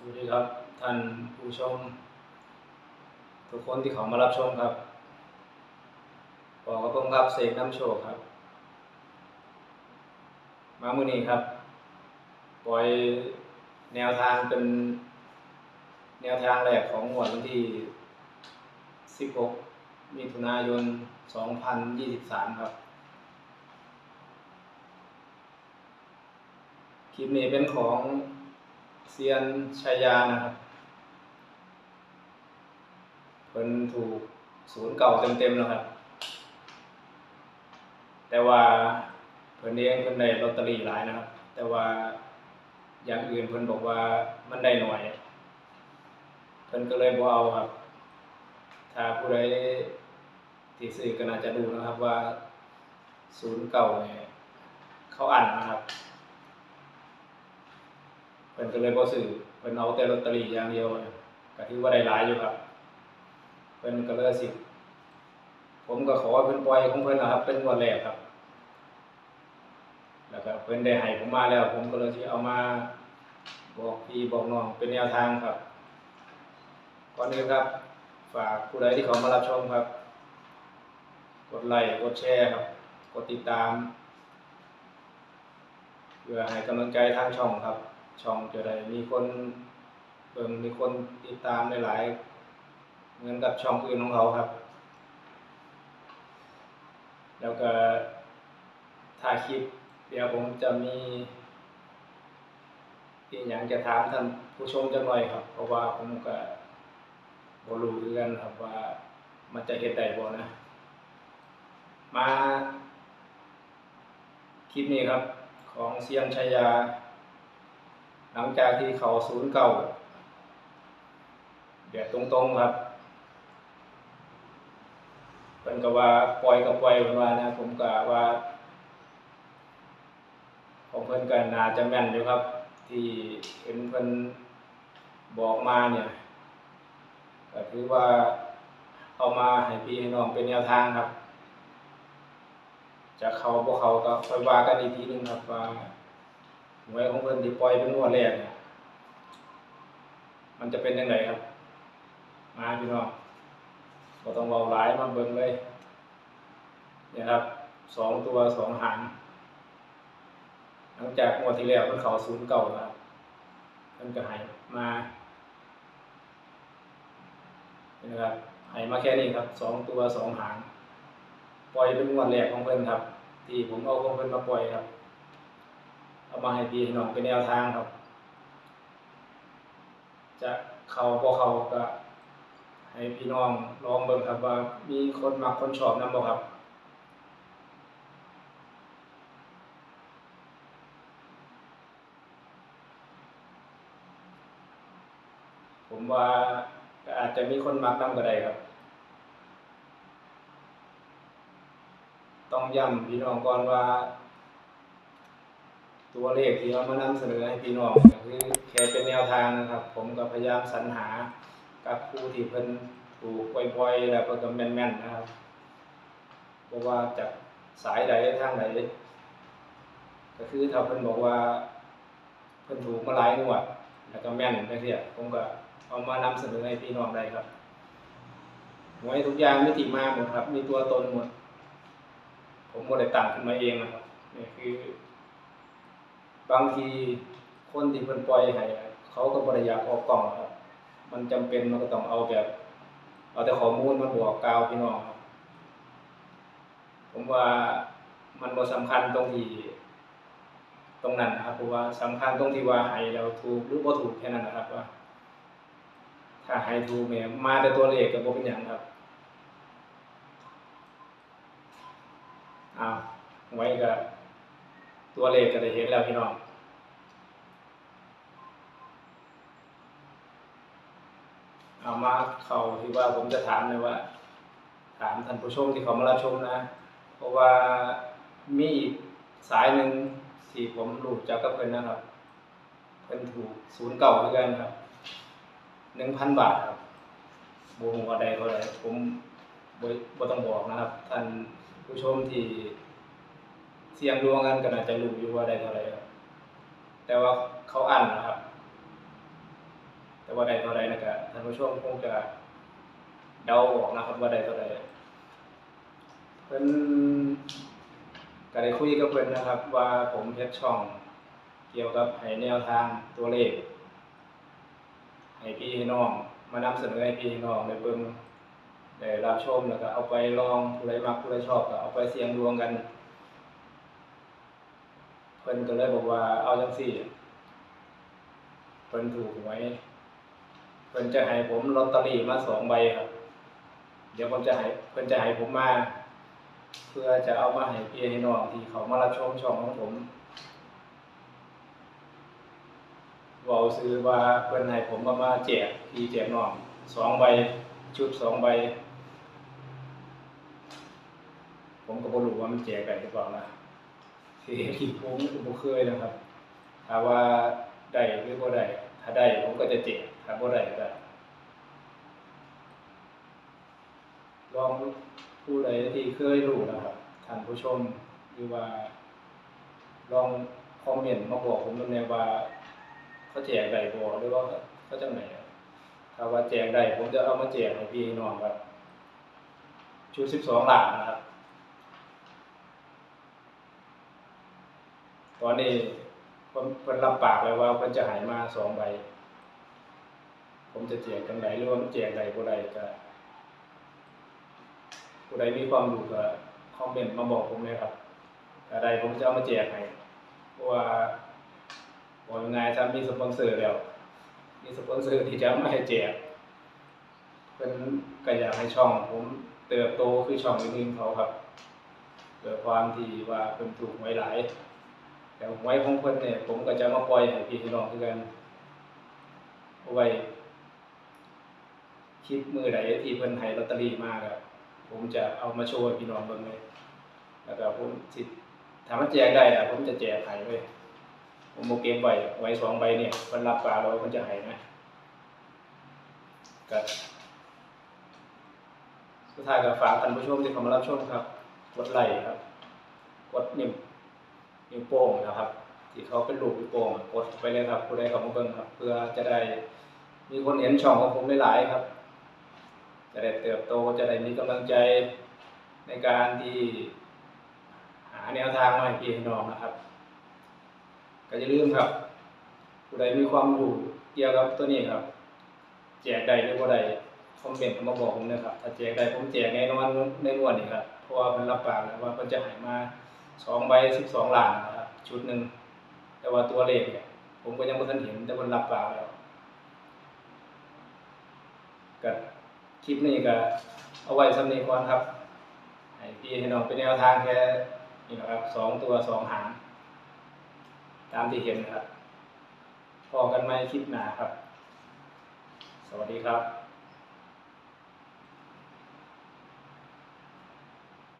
สวัสดีครับ ท่านผู้ชม ทุกคนที่เขามารับชมครับบอกกับผมครับเสกน้ำโชคครับ มามือนี้ครับ ปล่อยแนวทางเป็นแนวทางแรกของงวดวันที่ 16 มิถุนายน 2023 ครับ คลิปนี้เป็นของ เซียนชายานะครับเพิ่นถูกศูนย์เก่าเต็มๆแล้วครับ แต่ว่าเพิ่นเองเพิ่นได้ลอตเตอรี่หลายนะครับ แต่ว่าอย่างอื่นเพิ่นบอกว่ามันได้หน้อยเพิ่นก็เลยบ่เอาครับ ถ้าผู้ใดที่ซื้อก็น่าจะดูนะครับว่าศูนย์เก่าเนี่ยเขาอันนะครับ เพิ่นก็เลยบ่ซื้อเพิ่นเอาแต่ลอตเตอรี่อย่างเดียวเนี่ยก็ถือว่าได้หลายอยู่ครับเพิ่นก็เลยสิผมก็ขอให้เพิ่นปล่อยของเพิ่นนะครับเป็นงวดแรกครับ แล้วก็เพิ่นได้ให้ผมมาแล้ว ผมก็เลยสิเอามาบอกพี่บอกน้องเป็นแนวทางครับก่อนอื่นครับ ฝากผู้ใดที่เขามารับชมครับ กดไลค์กดแชร์ครับ กดติดตามเพื่อให้กำลังใจทางช่องครับ ช่องจะได้มีคนเบิ่งมีคนติดตามหลายๆเหมือนกับช่องอื่นของเขาครับ แล้วก็ถ่ายคลิป เดี๋ยวผมจะมีอีกอย่างจะถามท่านผู้ชมจังหน่อยครับ เพราะว่าผมก็บรู้คือกันครับว่ามันจะเฮ็ดได้บ่นะ มาคลิปนี้ครับของเซียนชายา หลังจากที่เขาศูนย์เก่าแบบตรงๆครับเพิ่นก็ว่าปล่อยก็ปล่อยเพิ่นว่านะผมก็ว่าของเพิ่นก็น่าจะแม่นอยู่ครับ ที่เห็นเพิ่นบอกมาเนี่ยก็ถือว่าเอามาให้พี่ให้น้องเป็นแนวทางครับ จะเข้าบ่เขาก็ค่อยว่ากันอีกทีหนึงครับว่า หวยของเพิ่นที่ปล่อยเป็นงวดแรกเนี่ยมันจะเป็นยังไงครับ มาพี่น้องบ่ต้องเว้าหลายมาเบิ่งเลยเนี่ยครับสองตัวสองหางหลังจากงวดที่แล้วมันเข้าศูนย์เก่าแล้วมันก็ให้มาเห็นะครับให้มาแค่นี้ครับสองตัวสองหาง ปล่อยเป็นงวดแรกของเพิ่อนครับ ที่ผมเอาของเพิ่อนมาปล่อยครับ เอามาให้พี่ให้น้องเป็นแนวทางครับ จะเขาบ่เขาก็ให้พี่น้องลองเบิ่งครับว่ามีคนมักคนชอบนำบ่ครับผมว่าอาจจะมีคนมักนำก็ได้ครับ ต้องย้ำพี่น้องก่อนว่า ตัวเลขที่เอามานำเสนอให้พี่น้องก็คือแค่เป็นแนวทางนะครับ ผมก็พยายามสรรหากับผู้ที่เพิ่นถูกบ่อยๆแล้วเพิ่นก็แม่นๆนะครับบ่ว่าจากสายใดทางใดก็คือถ้าเพิ่นบอกว่า เพิ่นถูกมาหลายงวดแล้วก็แม่นจังซี่ผมก็เอามานำเสนอให้พี่น้องได้ครับหวยทุกอย่างมีที่มาหมดครับ มีตัวตนหมด ผมบ่ได้ตั้งขึ้นมาเองนะครับนี่คือ บางทีคนที่เพิ่นปล่อยให้เขาก็บ่ได้อยากออกกล้องครับมันจำเป็นมันก็ต้องเอาแบบ เอาแต่ข้อมูลมาบอกกล่าวพี่น้องครับผมว่ามันบ่สำคัญตรงที่ตรงนั้นนะครับเพราะว่าสำคัญตรงที่ว่าให้เราถูกหรือบ่ถูกแค่นั้นนะครับว่า ถ้าให้ถูกเนี่ยมาแต่ตัวเลขก็บ่เป็นหยังครับอ้าวไว้ก็ ตัวเลขก็ได้เห็นแล้วพี่น้องเอามาเข้าที่ว่าผมจะถามเลยว่า ถามท่านผู้ชมที่เขามารับชมนะ เพราะว่ามีอีกสายหนึ่งที่ผมรู้จักกับเพิ่นนะครับเพิ่นถูกศูนย์เก่าด้วยกันครับหนึ่งพันบาทครับบวงว่าใดเท่าใดผมบ่ต้องบอกนะครับ ท่านผู้ชมที่ เสี่ยงดวงกันก็น่าจะรู้อยู่ว่าได้เท่าไหร่ครับแต่ว่าเขาอั้นนะครับ แต่ว่าใดเท่าใดนะก็ท่านผู้ชมคงจะเดาออกนะครับว่าใดเท่าใดเพิ่นก็ได้คุยกับเพิ่นนะครับ ว่าผมเฮ็ดช่อง เกี่ยวกับให้แนวทางตัวเลขให้พี่ให้น้อง มานำเสนอให้พี่ให้น้องได้เบิ่งได้รับชมแล้วก็เอาไปลองผู้ใดมักผู้ใดชอบก็เอาไปเสี่ยงดวงกัน พิ่นก็เลยบอกว่าเอาจังซี่เพิ่นถูกหวยเพิ่นจะให้ผมลอตเตอรี่มาสองใบครับ เดี๋ยวผมจะให้เพิ่นจะให้ผมมา เพื่อจะเอามาให้พี่ให้น้องที่เขามารับชมช่องของผมเว้าซื้อว่าเพิ่นให้ผมก็มาแจกพี่แจกน้องสองใบชุดสองใบ ผมก็บ่รู้ว่ามันแจกได้หรือเปล่านะ ที่ที่ผมก็บ่เคยนะครับถ้าว่าได้หรือบ่ได้ถ้าได้ผมก็จะแจกถ้าบ่ได้ก็ลองผู้ใดที่เคยรู้นะครับท่านผู้ชมหรือว่า ลองคอมเมนต์มาบอกผมแน่ว่าเขาแจกได้บ่หรือว่าเขาจังไหนถ้าว่าแจกได้ผมจะเอามาแจกให้พี่น้องครับชุด12หลานนะครับ ตอนนี้เพิ่นเพิ่นรับปากแล้วว่าเพิ่นจะหายมาสองใบ ผมจะแจกจังไดหรือว่ามันแจกใดบ่ได้ก็ผู้ใดมีความรู้ก็คอมเมนต์มาบอกผมเลยครับถ้าใดผมจะเอามาแจกให้เพราะว่าบอกยังไงถ้ามีสปอนเซอร์แล้ว มีสปอนเซอร์ที่จะมาให้แจกเพิ่นก็อยากให้ช่อง ผมเติบโตคือช่องอื่นๆเขาครับเกิดความที่ว่าเพิ่นถูกหวยหลาย แต่หวยของเพิ่นเนี่ยผมก็จะมาปล่อยให้พี่น้องคือกันเอาไว้คลิปมือใดที่เพิ่นให้ลอตเตอรี่มาก็ผมจะเอามาโชว์พี่น้องเบิ่งเลยแล้วก็ผมสิถามันแจกได้อะผมจะแจกให้เลยผมบ่เก็บไว้ไว้สองใบเนี่ยเพิ่นรับปากแล้วว่าเพิ่นจะให้นะก็สุดท้ายก็ฝากท่านผู้ชมที่เข้ามารับชมครับ กดไลค์ครับ กดนิ้ว นิ้วโป้งนะครับที่เขาเป็นรูปนิ้วโป้งกดไปเลยครับผู้ใดเขามาเบิ่งครับ เพื่อจะได้มีคนเห็นช่องของผมหลายๆครับ จะได้เติบโตจะได้มีกำลังใจในการที่หาแนวทางมาให้พี่น้องนะครับ ก็อย่าลืมครับ ผู้ใดมีความรู้เกี่ยวกับตัวนี้ครับ แจกได้หรือบ่ได้คอมเมนต์มาบอกผมนะครับถ้าแจกได้ผมแจกแน่นอนในวดนี้ครับเพราะว่าเพิ่นรับปากแล้วว่าเพิ่นจะให้มา สองใบสิบสองล้านนะครับชุดหนึ่งแต่ว่าตัวเลขเนี่ยผมก็ยังไม่ทันเห็นแต่มันรับปากแล้วก็คลิปนี้ก็เอาไว้สำเนียงก่อนครับให้พี่ให้น้องเป็นแนวทางแค่นี่นะครับสองตัวสองหางตามที่เห็นนะครับพอกันไหมคลิปหน้าครับ สวัสดีครับ